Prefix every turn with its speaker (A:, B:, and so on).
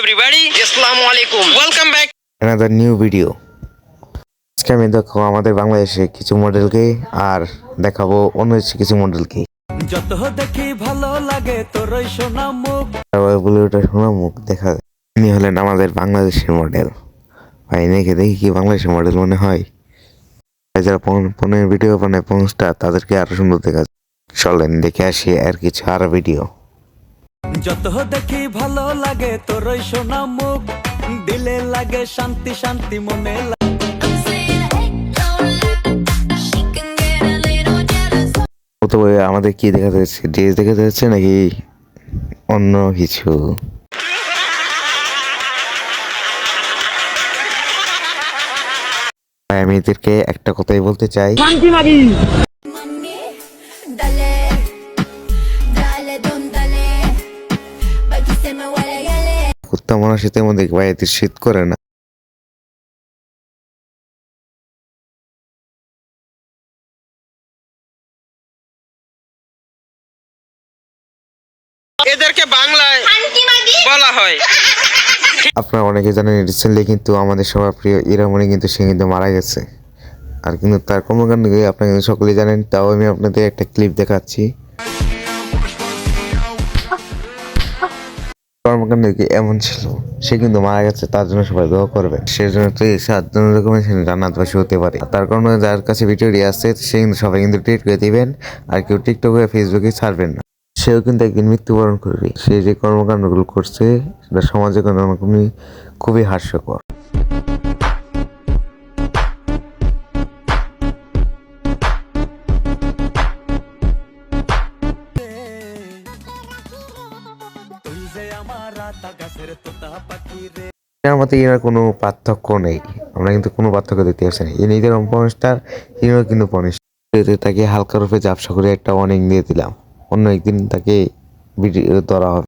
A: everybody.
B: আসসালামু আলাইকুম
A: Welcome back.
C: another new video আজকে আমি দেখো আমাদের বাংলাদেশে কিছু মডেলকে আর দেখাবো অন্য কিছু মডেলকে।
D: যত দেখি ভালো লাগে তোর সোনা মুখ।
C: দেখা ইনি হলেন আমাদের বাংলাদেশের মডেল। ভাই এনেকে দেখি কি বাংলাদেশের মডেল মনে হয়। যারা পনেরো ভিডিও বানায় পৌঁছটা তাদেরকে আরও সুন্দর দেখা চলেন দেখে আসি আর কিছু আরও ভিডিও
D: যত দেখি ভালো লাগে তোর ওই সোনা মুখ। দিলে লাগে শান্তি শান্তি মনে.
C: তবে আমাদের কি দেখা যাচ্ছে ড্রেস দেখা যাচ্ছে নাকি অন্য কিছু? আমি এদেরকে একটা কথাই বলতে চাই। কুত্তা শীতের মধ্যে ভাই শীত করে না।
A: এদেরকে বাংলায় বলা হয়।
C: আপনারা অনেকে জানেন রিসেন্টলি কিন্তু আমাদের সবার প্রিয় ইরামণি কিন্তু সে কিন্তু মারা গেছে। আর কিন্তু তার কর্মকাণ্ড আপনারা কিন্তু সকলেই জানেন তাও আমি আপনাদের একটা ক্লিপ দেখাচ্ছি। কর্মকাণ্ড কি এমন ছিল? সে কিন্তু মারা গেছে, তার জন্য সবাই দোয়া করবে সেই জন্য তো এই সাতজন রকমের জান্নাতবাসী হতে পারে। তার কারণে যার কাছে ভিডিওটি আসছে সে কিন্তু সবাই কিন্তু টুইট করে দিবেন, আর কেউ টিকটক হয়ে ফেসবুকে ছাড়বেন না। সেও কিন্তু একদিন মৃত্যুবরণ করবে। সে যে কর্মকাণ্ডগুলো করছে, সেটা সমাজে কোনো খুবই হাস্যকর।
D: তুই যে আমার রাতা গাছের তোতা পাখি রে
C: এর মধ্যে এর কোনো পার্থক্য নেই। আমরা কিন্তু কোনো পার্থক্য দেখতে পাচ্ছি না। এনে নিজের পনিষ্টার হিরো কিন্তু পনিষ্ঠ তাকে হালকা রূপে জাপসা করে একটা অনেক দিয়ে দিলাম। অন্য একদিন তাকে ভিডিও ধরা হবে।